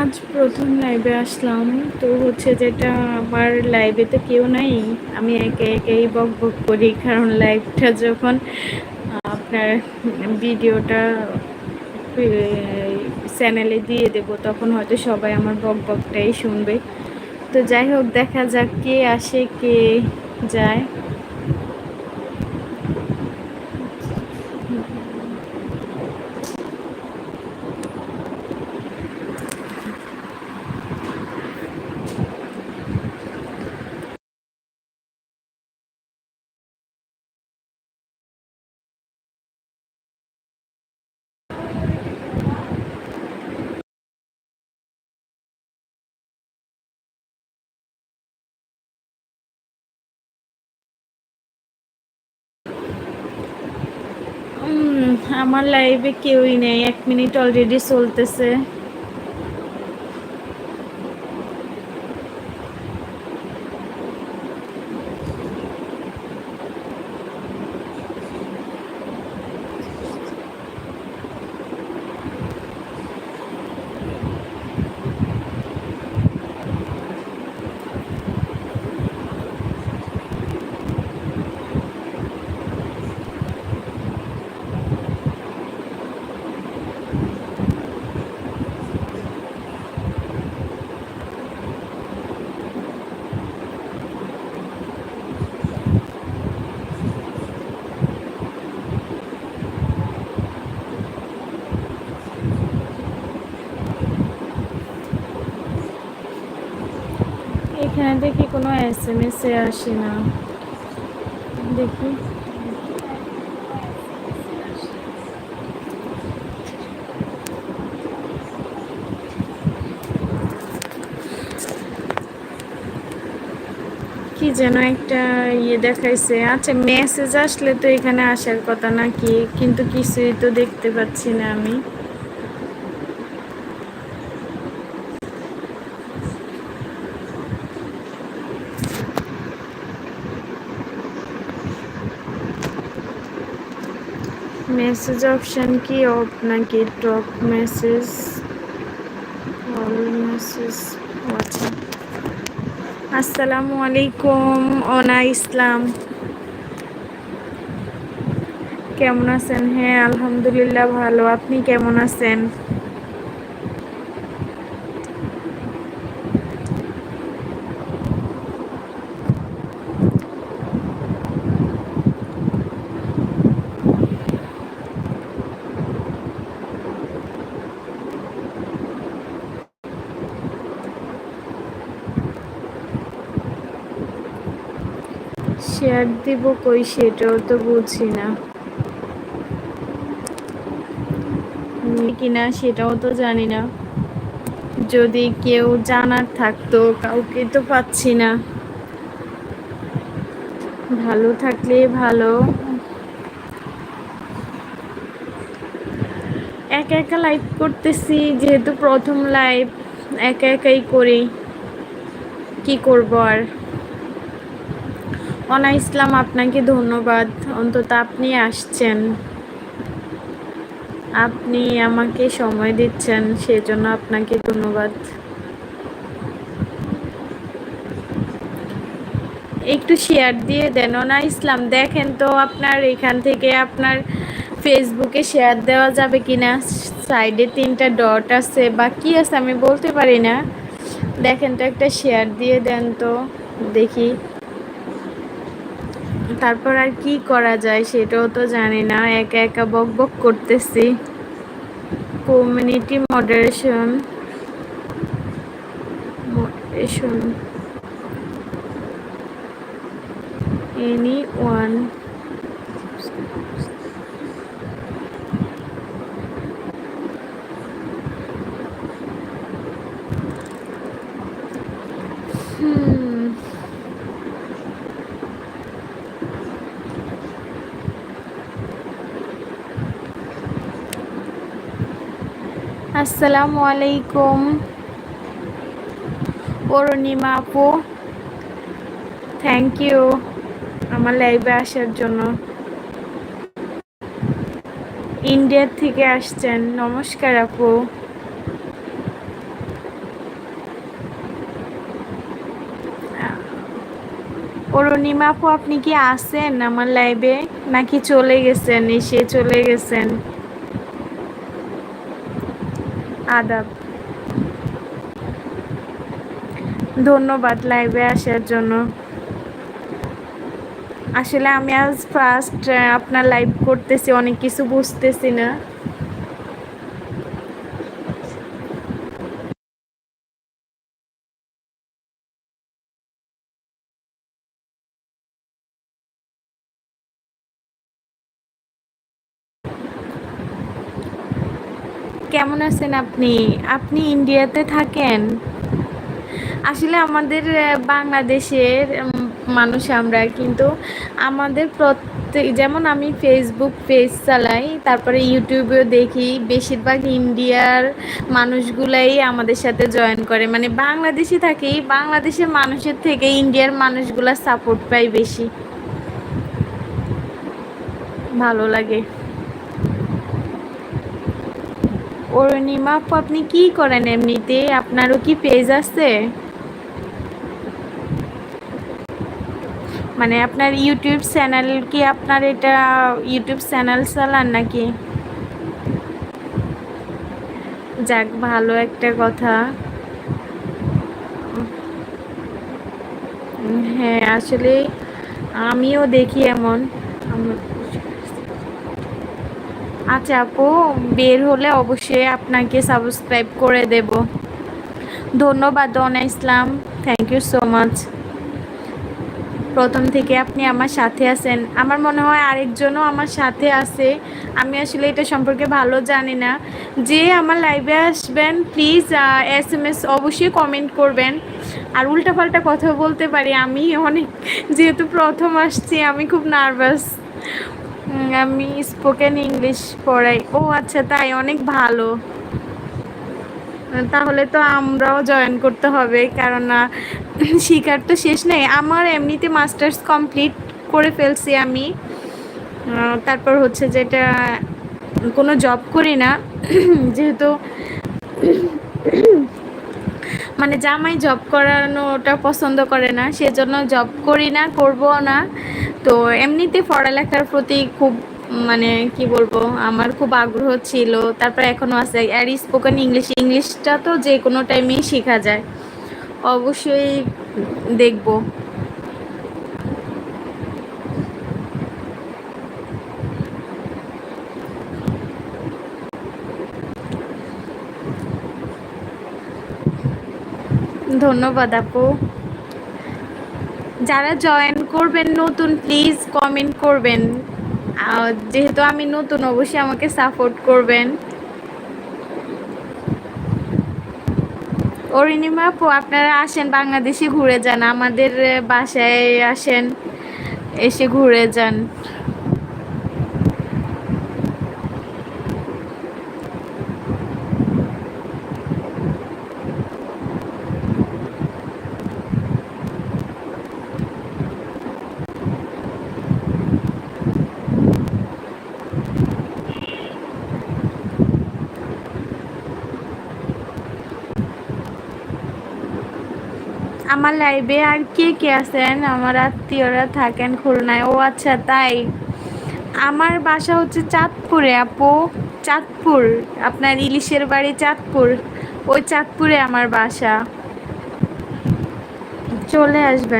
আজ প্রথম লাইভে আসলাম। তো হচ্ছে যেটা আমার লাইভে তো কেউ নাই। আমি একে একেই বক বক করি, কারণ লাইভটা যখন আপনার ভিডিওটা চ্যানেলে দিয়ে দেব, তখন হয়তো সবাই আমার বক বকটাই শুনবে। তো যাই হোক, দেখা যাক কে আসে, কে যায়। আমার লাইভে কেউই নেই এক মিনিট অলরেডি চলতেছে। এখানে দেখি কোনো এস এম এস এ আসে না। দেখি। কি যেন একটা ইয়ে দেখাইছে। আচ্ছা মেসেজ আসলে তো এখানে আসার কথা নাকি? কিন্তু কিছুই তো দেখতে পাচ্ছি না আমি। মেসেজ অপশান কি অফ নাকি টপ মেসেজ অল মেসেজ আচ্ছা আসসালামু আলাইকুম অনা ইসলাম কেমন আছেন? হ্যাঁ আলহামদুলিল্লাহ, ভালো। আপনি কেমন আছেন? শেয়ার দিব কই সেটাও তো বুঝি না। কিনা সেটাও তো জানি না। যদি কেউ জানার থাকতো, কাউকে তো পাচ্ছি না। ভালো থাকলে ভালো। একা একা লাইভ করতেছি, যেহেতু প্রথম লাইভ একা একাই করি। কি করব আর? অনা ইসলাম, আপনাকে ধন্যবাদ। অন্তত আপনি আসছেন। আপনি আমাকে সময় দিচ্ছেন, সেজন্য আপনাকে ধন্যবাদ। একটু শেয়ার দিয়ে দেন, অনা ইসলাম, দেখেন তো আপনার এখান থেকে আপনার ফেসবুকে শেয়ার দেওয়া যাবে কিনা? সাইডে তিনটা ডট আছে বা কি আছে আমি বলতে পারি না। দেখেন তো একটা শেয়ার দিয়ে দেন তো, দেখি। তারপর আর কি করা যায় সেটাও তো জানি না। একা একা বক বক করতেছি। Community moderation moderation any one আসসালামু আলাইকুম। অরুণিমা আপু থ্যাংক ইউ আমার লাইভে আসার জন্য। ইন্ডিয়ার থেকে আসছেন, নমস্কার আপু। অরুণিমা আপু, আপনি কি আছেন আমার লাইভে নাকি চলে গেছেন, এসে চলে গেছেন? আদাব। ধন্যবাদ লাইভে আসার জন্য। আসলে আমি আজ ফার্স্ট আপনার লাইভ করতেছি, অনেক কিছু বুঝতেছি না। কেমন আছেন আপনি? আপনি ইন্ডিয়াতে থাকেন? আসলে আমাদের বাংলাদেশের মানুষ আমরা কিন্তু আমাদের প্রত্যেক, যেমন আমি ফেসবুক পেজ চালাই, তারপরে ইউটিউবেও দেখি, বেশিরভাগ ইন্ডিয়ার মানুষগুলাই আমাদের সাথে জয়েন করে। মানে বাংলাদেশে থাকি, বাংলাদেশের মানুষের থেকে ইন্ডিয়ার মানুষগুলা সাপোর্ট পাই বেশি। ভালো লাগে। অরুণিমা আপু আপনি কি করেন এমনিতে? আপনারও কি পেজ আছে? মানে আপনার ইউটিউব চ্যানেল কি আপনার এটা ইউটিউব চ্যানেল চালান নাকি? যাক, ভালো একটা কথা। হ্যাঁ আসলে আমিও দেখি এমন। আচ্ছা আপু, বের হলে অবশ্যই আপনাকে সাবস্ক্রাইব করে দেব। ধন্যবাদ অনা Islam thank you so much প্রথম থেকে আপনি আমার সাথে আছেন। আমার মনে হয় আরেকজনও আমার সাথে আছে। আমি আসলে এটা সম্পর্কে ভালো জানি না। যে আমার লাইভে আসবেন প্লিজ এস এম এস অবশ্যই কমেন্ট করবেন। আর উল্টাপাল্টা কথা বলতে পারি আমি অনেক। যেহেতু প্রথম আসছি, আমি খুব নার্ভাস আমি স্পোকেন ইংলিশ পড়াই। ও আচ্ছা তাই, অনেক ভালো। তাহলে তো আমরাও জয়েন করতে হবে কারণ শিকার তো শেষ নেই। আমার এমনিতে মাস্টার্স কমপ্লিট করে ফেলছি আমি। তারপর হচ্ছে যেটা কোনো জব করি না। যেহেতু মানে জামাই জব করানোটা পছন্দ করে না, সেজন্য জব করি না, করব না। তো এমনিতে পড়ালেখার প্রতি খুব মানে কি বলব, আমার খুব আগ্রহ ছিল। তারপর এখনও আছে, আর স্পোকেন ইংলিশ ইংলিশটা তো যে কোনো টাইমেই শেখা যায়। অবশ্যই দেখব। ধন্যবাদ আপু। যারা জয়েন করবেন নতুন প্লিজ কমেন্ট করবেন। যেহেতু আমি নতুন, অবশ্যই আমাকে সাপোর্ট করবেন। অরিণিমা আপু, আপনারা আসেন, বাংলাদেশে ঘুরে যান। আমাদের বাসায় আসেন, এসে ঘুরে যান। আমার লাইভে আর কে কে আছেন? আমার আত্মীয়রা থাকেন, খুলনায়। ও আচ্ছা তাই? আমার বাসা হচ্ছে চাঁদপুরে, আপু। চাঁদপুর, আপনার ইলিশের বাড়ি চাঁদপুর। ওই চাঁদপুরে আমার বাসা। চলে আসবেন।